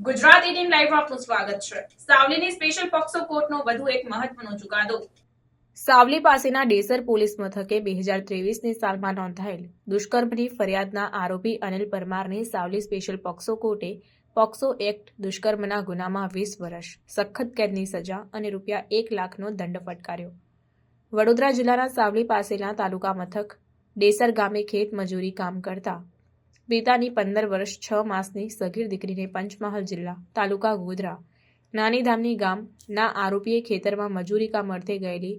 Gujarat eighteen live આપનું સ્વાગત છે. સાવલીની સ્પેશિયલ પોક્સો કોર્ટનો વધુ એક મહત્વનો ચુકાદો. સાવલી પાસેના ડેસર પોલીસ મથકે બે હજાર ત્રેવીસની સાલમાં નોંધાયેલ દુષ્કર્મની ફરિયાદના આરોપી અનિલ પરમારની સાવલી સ્પેશિયલ પોક્સો કોર્ટે પોક્સો એક્ટ દુષ્કર્મના ગુનામાં વીસ વર્ષ, સખત કેદની સજા અને રૂપિયા એક લાખનો દંડ ફટકાર્યો. વડોદરા જિલ્લાના સાવલી પાસેના તાલુકા મથક ડેસર ગામે ખેત મજૂરી કામ કરતા પિતાની પંદર વર્ષ, છ માસની સગીર દીકરીને પંચમહાલ જિલ્લા, તાલુકા ગોધરા નાની ધામની ગામના આરોપીએ ખેતરમાં મજૂરી કામ અર્થે ગયેલી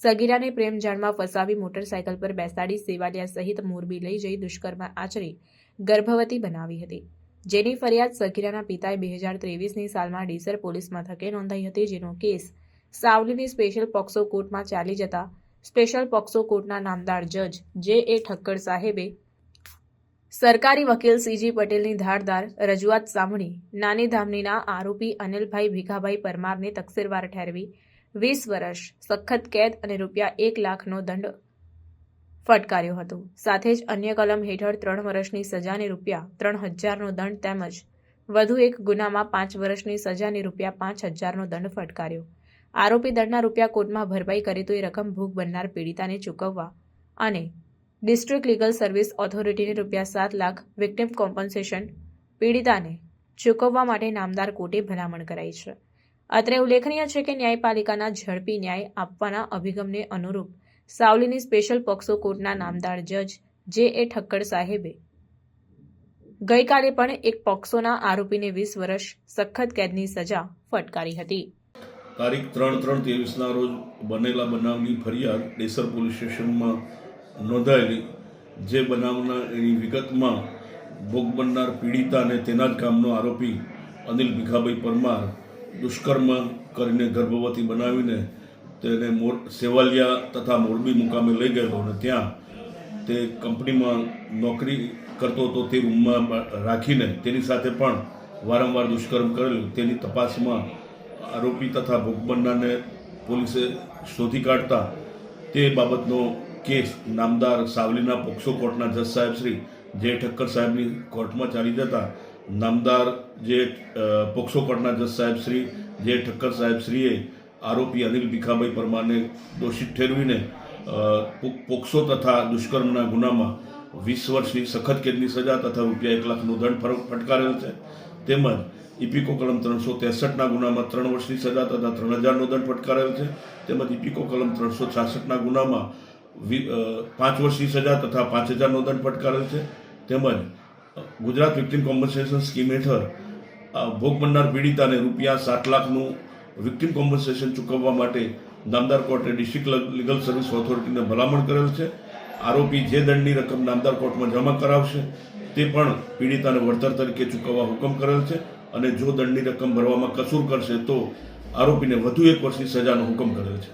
સગીરાને પ્રેમજાળમાં ફસાવી મોટરસાયકલ પર બેસાડી સેવાલિયા સહિત મોરબી લઈ જઈ દુષ્કર્મ આચરી ગર્ભવતી બનાવી હતી. જેની ફરિયાદ સગીરાના પિતાએ બે હજાર ત્રેવીસની સાલમાં ડીસર પોલીસ મથકે નોંધાઈ હતી, જેનો કેસ સાવલીની સ્પેશિયલ પોક્સો કોર્ટમાં ચાલી જતા સ્પેશિયલ પોક્સો કોર્ટના નામદાર જજ જે એ ઠક્કર સાહેબે સરકારી વકીલ સીજી પટેલની ધારદાર રજૂઆત સાંભળી નાની ધામનીના આરોપી અનિલભાઈ ભીખાભાઈ પરમારને તકસીરવાર ઠેરવી વીસ વર્ષ, સખત કેદ અને રૂપિયા એક લાખનો દંડ ફટકાર્યો હતો. સાથે જ અન્ય કલમ હેઠળ ત્રણ વર્ષની સજાને રૂપિયા ત્રણ હજારનો દંડ તેમજ વધુ એક ગુનામાં પાંચ વર્ષની સજાને રૂપિયા પાંચ હજારનો દંડ ફટકાર્યો. આરોપી દંડના રૂપિયા કોર્ટમાં ભરપાઈ કરે તો એ રકમ ભૂખ બનનાર પીડિતાને ચૂકવવા અને ડિસ્ટ્રિક્ટ લીગલ સર્વિસ ઓથોરિટીને રૂપિયા સાત લાખ વિક્ટિમ કોમ્પન્સેશન પીડિતાને ચૂકવવા માટે નામદાર કોર્ટે ભલામણ કરાઈ છે. અત્રે ઉલ્લેખનીય છે કે ન્યાયપાલિકાના ઝડપી ન્યાય આપવાના અભિગમને અનુરૂપ સાવલીની સ્પેશિયલ પોક્સો કોર્ટના નામદાર જજ જે એ ઠક્કર સાહેબે ગઈકાલે પણ એક પોક્સોના આરોપીને વીસ વર્ષ સખત કેદની સજા ફટકારી હતી. તારીખ ત્રણ ત્રણ ના રોજ બનેલા બનાવની ફરિયાદ ડેસર પોલીસ સ્ટેશનમાં નોંધાયેલી જે બનાવના એની વિગતમાં ભોગ બનનાર પીડિતા અને તેના જ કામનો આરોપી અનિલ ભીખાભાઈ પરમાર દુષ્કર્મ કરીને ગર્ભવતી બનાવીને તેને મોર, સેવાલિયા તથા મોરબી મુકામે લઈ ગયેલો અને ત્યાં તે કંપનીમાં નોકરી કરતો હતો તે રૂમમાં રાખીને તેની સાથે પણ વારંવાર દુષ્કર્મ કરેલું. તેની તપાસમાં આરોપી તથા ભોગ બનનારને પોલીસે શોધી કાઢતા તે બાબતનો કેસ નામદાર સાવલીના પોક્સો કોર્ટના જજ સાહેબ શ્રી જે ઠક્કર સાહેબની કોર્ટમાં ચાલી જતા નામદાર જે પોક્સો કોર્ટના જજ સાહેબ શ્રી જે ઠક્કર સાહેબ શ્રીએ આરોપી અનિલ ભીખાભાઈ પરમારને દોષિત ઠેરવીને પોક્સો તથા દુષ્કર્મના ગુનામાં વીસ વર્ષની સખત કેદની સજા તથા રૂપિયા એક લાખનો દંડ ફટકારેલ છે. તેમજ ઇપિકો કલમ ત્રણસો ત્રેસઠના ગુનામાં ત્રણ વર્ષની સજા તથા ત્રણ હજારનો દંડ ફટકારેલ છે. તેમજ ઇપિકો કલમ ત્રણસો છાસઠના ગુનામાં પાંચ વર્ષની સજા તથા પાંચ હજારનો દંડ ફટકારેલ છે. તેમજ ગુજરાત વિક્ટિમ કોમ્પન્સેશન સ્કીમ હેઠળ ભોગ બનનાર પીડિતાને રૂપિયા સાત લાખનું વિક્ટિમ કોમ્પન્સેશન ચૂકવવા માટે નામદાર કોર્ટે ડિસ્ટ્રિક્ટ લીગલ સર્વિસ ઓથોરિટીને ભલામણ કરેલ છે. આરોપી જે દંડની રકમ નામદાર કોર્ટમાં જમા કરાવશે, તે પણ પીડિતાને વળતર તરીકે ચૂકવવા હુકમ કરેલ છે અને જો દંડની રકમ ભરવામાં કસૂર કરશે તો આરોપીને વધુ એક વર્ષની સજાનો હુકમ કરેલ છે.